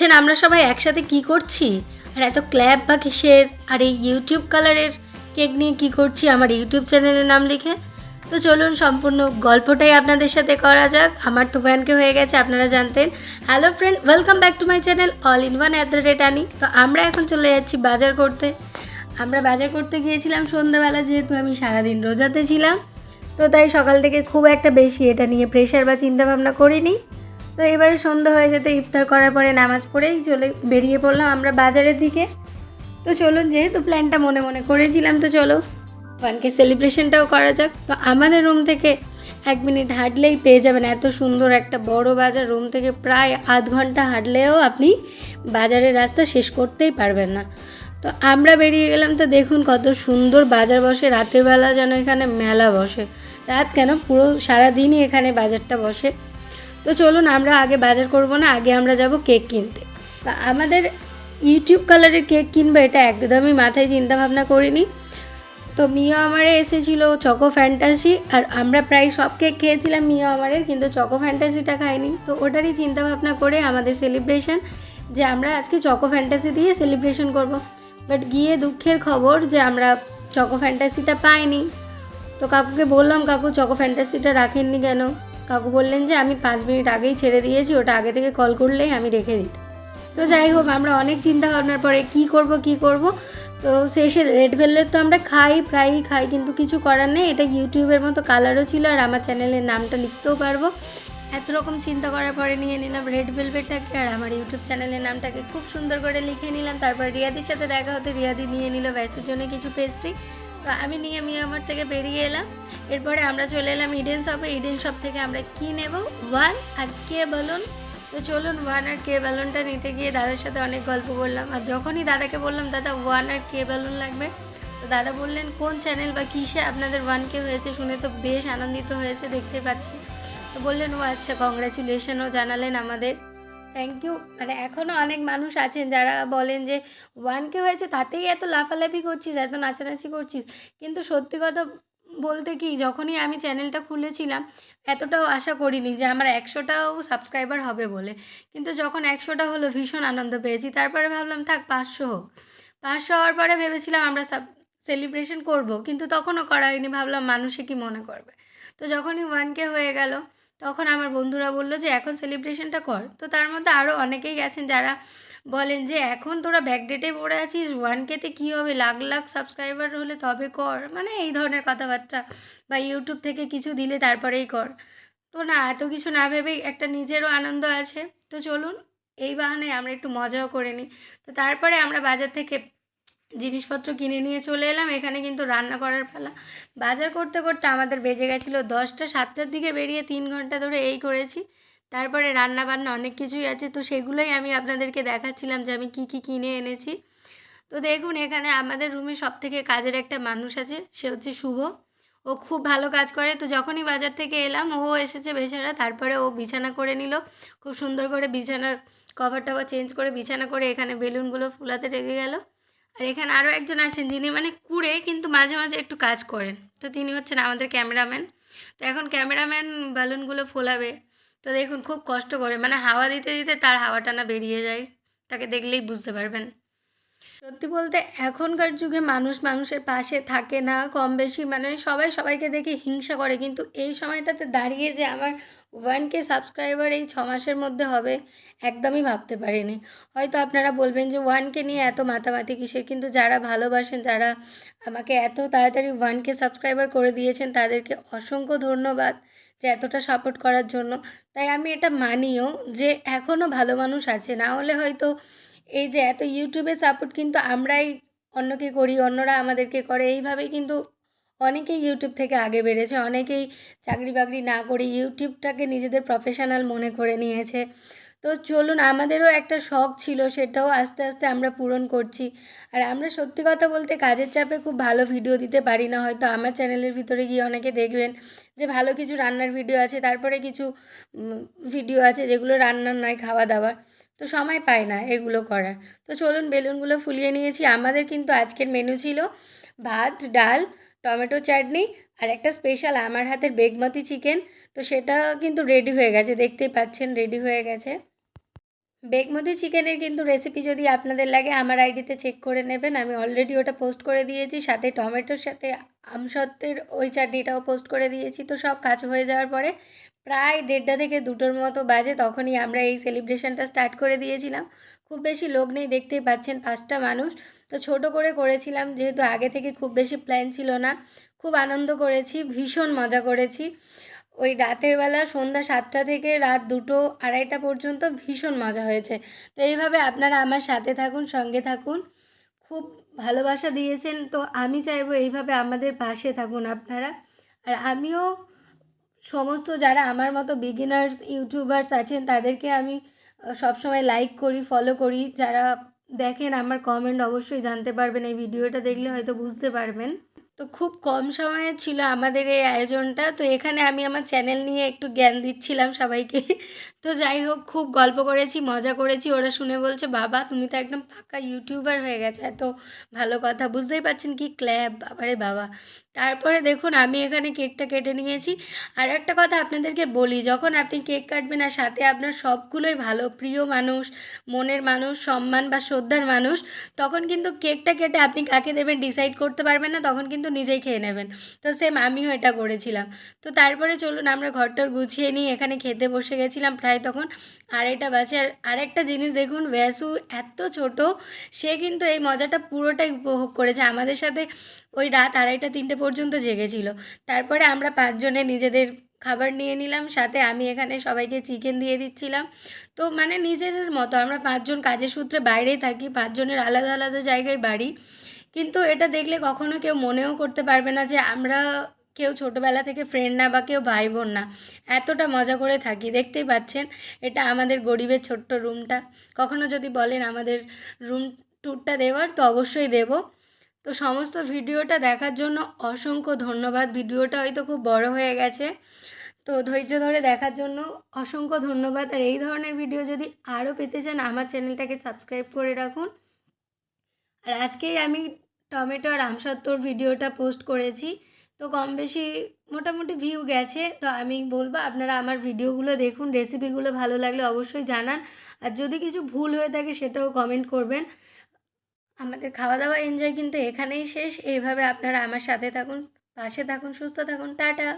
ভাবছেন আমরা সবাই একসাথে কি করছি? আর এত ক্ল্যাব বা কিসের? আর এই ইউটিউব কালারের কেক নিয়ে কি করছি? আমার ইউটিউব চ্যানেলের নাম লিখে। তো চলুন, সম্পূর্ণ গল্পটাই আপনাদের সাথে করা যাক। আমার তো ব্যানকে হয়ে গেছে, আপনারা জানতেন। Hello friend welcome back to my channel all in one at the rate আনি তো আমরা এখন চলে যাচ্ছি বাজার করতে। আমরা বাজার করতে গিয়েছিলাম সন্ধ্যাবেলা, যেহেতু আমি সারাদিন রোজাতে ছিলাম। তো তাই সকাল থেকে খুব একটা বেশি এটা নিয়ে প্রেশার বা চিন্তা ভাবনা করিনি। তো এবারে সন্ধ্যা হয়ে যেতে ইফতার করার পরে নামাজ পড়েই চলে বেরিয়ে পড়লাম আমরা বাজারের দিকে। তো চলুন যেহেতু প্ল্যানটা মনে মনে করেছিলাম, তো চলো ওয়ানকে সেলিব্রেশনটাও করা যাক। তো আমাদের রুম থেকে এক মিনিট হাঁটলেই পেয়ে যাবেন এত সুন্দর একটা বড় বাজার রুম থেকে প্রায় আধ ঘণ্টা হাঁটলেও আপনি বাজারের রাস্তা শেষ করতেই পারবেন না। তো আমরা বেরিয়ে গেলাম, তো দেখুন কত সুন্দর বাজার বসে, রাতের বেলা যেন এখানে মেলা বসে। রাত কেন? পুরো সারাদিনই এখানে বাজারটা বসে। তো চলুন, আমরা আগে বাজার করব না, আগে আমরা যাব কেক কিনতে। তা আমাদের ইউটিউব কালারের কেক কিনবো, এটা একদমই মাথায় চিন্তা ভাবনা করিনি। তো মিয়া আমারে এসেছিল চকো ফ্যান্টাসি, আর আমরা প্রায় সব কেক খেয়েছিলাম মিয়া আমারের কিন্তু চকো ফ্যান্টাসিটা খাইনি। তো ওটারই চিন্তা ভাবনা করে আমাদের সেলিব্রেশন যে আমরা আজকে চকো ফ্যান্টাসি দিয়ে সেলিব্রেশন করব। বাট গিয়ে দুঃখের খবর যে আমরা চকো ফ্যান্টাসিটা পাইনি। তো কাকুকে বললাম, কাকু, চকো ফ্যান্টাসিটা রাখেননি কেন? কাকু বললেন যে, আমি পাঁচ মিনিট আগেই ছেড়ে দিয়েছি, ওটা আগে থেকে কল করলেই আমি রেখে দিতাম তো যাই হোক, আমরা অনেক চিন্তা ভাবনার পরে কি করব কি করব? তো শেষে রেড ভেলভেট তো আমরা খাই, প্রায়ই খাই, কিন্তু কিছু করার নেই। এটা ইউটিউবের মতো কালারও ছিল, আর আমার চ্যানেলের নামটা লিখতেও পারব। এত রকম চিন্তা করার পরে নিয়ে নিলাম রেড ভেলভেটটাকে আর আমার ইউটিউব চ্যানেলের নামটাকে খুব সুন্দর করে লিখে নিলাম। তারপর রিয়াদির সাথে দেখা হতে, রিয়াদি নিয়ে নিল ব্যাসুর জন্য কিছু পেস্ট্রি তো আমি নিয়ে আমি আমার থেকে বেরিয়ে এলাম। এরপরে আমরা চলে এলাম ইডেন শপে ইডেন শপ থেকে আমরা কি নেব? ওয়ান আর কে বলুন তো চলুন ওয়ান আর কে বেলুনটা নিতে গিয়ে দাদার সাথে অনেক গল্প করলাম। আর যখনই দাদাকে বললাম, দাদা ওয়ান আর কে বেলুন লাগবে? তো দাদা বললেন, কোন চ্যানেল বা কিসে আপনাদের ওয়ান কে হয়েছে? শুনে তো বেশ আনন্দিত হয়েছে, দেখতে পাচ্ছি। তো বললেন, ও আচ্ছা কংগ্রাচুলেশনও জানালেন আমাদের। থ্যাংক ইউ মানে এখনও অনেক মানুষ আছেন যারা বলেন যে ওয়ান কে হয়েছে, তাতেই এত লাফালাফি করছিস, এত নাচানাচি করছিস। কিন্তু সত্যি কথা বলতে কি, যখনই আমি চ্যানেলটা খুলেছিলাম, এতটাও আশা করিনি যে আমার একশোটাও সাবস্ক্রাইবার হবে বলে। কিন্তু যখন একশোটা হলো, ভীষণ আনন্দ পেয়েছি। তারপরে ভাবলাম, থাক, পাঁচশো হোক। পাঁচশো হওয়ার পরে ভেবেছিলাম আমরা সাব সেলিব্রেশন করব। কিন্তু তখনও করা হয়নি। ভাবলাম, মানুষে কি মনে করবে? তো যখনই ওয়ান কে হয়ে গেল তখন আমার বন্ধুরা বলল যে, এখন সেলিব্রেশনটা কর। তো তার মধ্যে আরও অনেকেই গেছেন যারা বলেন যে, এখন তোরা ব্যাকডেটে পড়ে আছিস ওয়ান কেতে কী হবে? লাখ লাখ সাবস্ক্রাইবার হলে তবে কর। মানে এই ধরনের কথাবার্তা বা ইউটিউব থেকে কিছু দিলে তারপরেই কর। তো না, এত কিছু না ভেবেই একটা নিজেরও আনন্দ আছে। তো চলুন, এই বাহানে আমরা একটু মজাও করে নিই। তো তারপরে আমরা বাজার থেকে জিনিসপত্র কিনে নিয়ে চলে এলাম। এখানে কিন্তু রান্না করার পালা। বাজার করতে করতে আমাদের বেজে গেছিল দশটা, সাতটার দিকে বেরিয়ে তিন ঘণ্টা ধরে এই করেছি। তারপরে রান্না বান্না অনেক কিছুই আছে। তো সেগুলোই আমি আপনাদেরকে দেখাচ্ছিলাম যে আমি কি কি কিনে এনেছি। তো দেখুন, এখানে আমাদের রুমে সব থেকে কাজের একটা মানুষ আছে। সে হচ্ছে শুভ। ও খুব ভালো কাজ করে। তো যখনই বাজার থেকে এলাম, ও এসেছে বেচারা। তারপরে ও বিছানা করে নিল। খুব সুন্দর করে বিছানার কভার টভার চেঞ্জ করে বিছানা করে এখানে বেলুনগুলো ফুলাতে রেখে গেল। আর এখানে আরও একজন আছেন যিনি মানে কুড়ে, কিন্তু মাঝে মাঝে একটু কাজ করেন। তো তিনি হচ্ছেন আমাদের ক্যামেরাম্যান। তো এখন ক্যামেরাম্যান বেলুনগুলো ফোলাবে। তো দেখুন, খুব কষ্ট করে মানে হাওয়া দিতে দিতে তার হাওয়াটা না বেরিয়ে যায়। তাকে দেখলেই বুঝতে পারবেন। সত্যি বলতে এখনকার যুগে মানুষ মানুষের পাশে থাকে না কম বেশি মানে সবাই সবাইকে দেখে হিংসা করে। কিন্তু এই সময়টাতে দাঁড়িয়ে যে আমার ওয়ান কে সাবস্ক্রাইবার এই ছ মাসের মধ্যে হবে, একদমই ভাবতে পারিনি। হয়তো আপনারা বলবেন যে ওয়ানকে নিয়ে এত মাতামাতি কিসের? কিন্তু যারা ভালোবাসেন, যারা আমাকে এত তাড়াতাড়ি ওয়ান কে সাবস্ক্রাইবার করে দিয়েছেন, তাদেরকে অসংখ্য ধন্যবাদ যে এতটা সাপোর্ট করার জন্য। তাই আমি এটা মানিও যে এখনও ভালো মানুষ আছে, না হলে হয়তো এই যে এত ইউটিউবে সাপোর্ট কিন্তু আমরাই অন্যকে করি, অন্যরা আমাদেরকে করে, এইভাবেই কিন্তু অনেকেই ইউটিউব থেকে আগে বেড়েছে। অনেকেই চাকরি বাকরি না করে ইউটিউবটাকে নিজেদের প্রফেশনাল মনে করে নিয়েছে। তো চলুন, আমাদেরও একটা শখ ছিল, সেটাও আস্তে আস্তে আমরা পূরণ করছি। আর আমরা সত্যি কথা বলতে কাজের চাপে খুব ভালো ভিডিও দিতে পারি না। হয়তো আমার চ্যানেলের ভিতরে গিয়ে অনেকে দেখবেন যে ভালো কিছু রান্নার ভিডিও আছে, তারপরে কিছু ভিডিও আছে যেগুলো রান্নার নয় খাওয়া দাওয়ার তো সময় পায় না এগুলো করার। তো চলুন বেলুনগুলো ফুলিয়ে নিয়েছি। আমাদের কিন্তু আজকের মেনু ছিল ভাত, ডাল, টমেটো চাটনি আর একটা স্পেশাল আমার হাতের বেগমতি চিকেন তো সেটা কিন্তু রেডি হয়ে গেছে, দেখতেই পাচ্ছেন রেডি হয়ে গেছে। বেগমতি চিকেনের কিন্তু রেসিপি যদি আপনাদের লাগে, আমার আইডিতে চেক করে নেবেন। আমি অলরেডি ওটা পোস্ট করে দিয়েছি, সাথে টমেটোর সাথে আমসত্ত্বের ওই চাটনিটাও পোস্ট করে দিয়েছি। তো সব কাজ হয়ে যাওয়ার পরে প্রায় দেড়টা থেকে দুটোর মতো বাজে তখনই আমরা এই সেলিব্রেশনটা স্টার্ট করে দিয়েছিলাম। খুব বেশি লোক নেই, দেখতেই পাচ্ছেন পাঁচটা মানুষ। তো ছোট করে করেছিলাম, যেহেতু আগে থেকে খুব বেশি প্ল্যান ছিল না। খুব আনন্দ করেছি, ভীষণ মজা করেছি। ওই রাতের বেলা সন্ধ্যা সাতটা থেকে রাত দুটো আড়াইটা পর্যন্ত ভীষণ মজা হয়েছে। তো এইভাবে আপনারা আমার সাথে থাকুন, সঙ্গে থাকুন। খুব ভালোবাসা দিয়েছেন। তো আমি চাইব এইভাবে আমাদের পাশে থাকুন আপনারা। আর আমিও সমস্ত যারা আমার মতো বিগিনার্স ইউটিউবার্স আছেন, তাদেরকে আমি সবসময় লাইক করি ফলো করি। যারা দেখেন আমার কমেন্ট অবশ্যই জানতে পারবেন। এই ভিডিওটা দেখলে হয়তো বুঝতে পারবেন। তো খুব কম সময়ে ছিল আমাদের এই আয়োজনটা। তো এখানে আমি আমার চ্যানেল নিয়ে একটু জ্ঞান দিচ্ছিলাম সবাইকে। তো যাই হোক, খুব গল্প করেছি, মজা করেছি। ওরা শুনে বলছে, বাবা, তুমি তো একদম পাক্কা ইউটিউবার হয়ে গেছে। এত ভালো কথা। বুঝতেই পারছেন কি ক্ল্যাব, বাবারে বাবা। তারপরে দেখুন, আমি এখানে কেকটা কেটে নিয়েছি। আর একটা কথা আপনাদেরকে বলি, যখন আপনি কেক কাটবেন আর সাথে আপনার সবগুলোই ভালো, প্রিয় মানুষ, মনের মানুষ, সম্মান বা শ্রদ্ধার মানুষ, তখন কিন্তু কেকটা কেটে আপনি কাকে দেবেন ডিসাইড করতে পারবেন না, তখন কিন্তু নিজেই খেয়ে নেবেন। তো সেম আমিও এটা করেছিলাম। তো তারপরে চলুন, আমরা ঘরটর গুছিয়ে নিয়ে এখানে খেতে বসে গেছিলাম প্রায় তখন। আড়াইটা বাজে আর আরেকটা জিনিস দেখুন, ভ্যাসু এত ছোট, সে কিন্তু এই মজাটা পুরোটাই উপভোগ করেছে। আমাদের সাথে ওই রাত আড়াইটা, তিনটে পর্যন্ত জেগেছিল। তারপরে আমরা পাঁচজনে নিজেদের খাবার নিয়ে নিলাম, সাথে আমি এখানে সবাইকে চিকেন দিয়ে দিচ্ছিলাম। তো মানে নিজেদের মতো, আমরা পাঁচজন কাজের সূত্রে বাইরেই থাকি, পাঁচজনের আলাদা আলাদা জায়গায় বাড়ি। কিন্তু এটা দেখলে কখনো কেউ মনেও করতে পারবে না যে আমরা কেউ ছোটোবেলা থেকে ফ্রেন্ড না বা কেউ ভাই বোন না। এতটা মজা করে থাকি। দেখতেই পাচ্ছেন, এটা আমাদের গরিবের ছোট্ট রুমটা কখনো যদি বলেন আমাদের রুম ট্যুরটা দেওয়ার, তো অবশ্যই দেবো। তো সমস্ত ভিডিওটা দেখার জন্য অসংখ্য ধন্যবাদ। ভিডিওটা হয়তো খুব বড় হয়ে গেছে। তো ধৈর্য ধরে দেখার জন্য অসংখ্য ধন্যবাদ। আর এই ধরনের ভিডিও যদি আরও পেতে চান, আমার চ্যানেলটাকে সাবস্ক্রাইব করে রাখুন। আর আজকেই আমি টমেটো আর আমসত্ত্বর ভিডিওটা পোস্ট করেছি। তো কম বেশি মোটামুটি ভিউ গেছে। তো আমি বলব আপনারা আমার ভিডিওগুলো দেখুন রেসিপিগুলো ভালো লাগলে অবশ্যই জানান। আর যদি কিছু ভুল হয়ে থাকে সেটাও কমেন্ট করবেন। আমাদের খাওয়া দাওয়া এনজয় কিন্তু এখানেই শেষ। এইভাবে আপনারা আমার সাথে থাকুন, পাশে থাকুন, সুস্থ থাকুন। টাটা!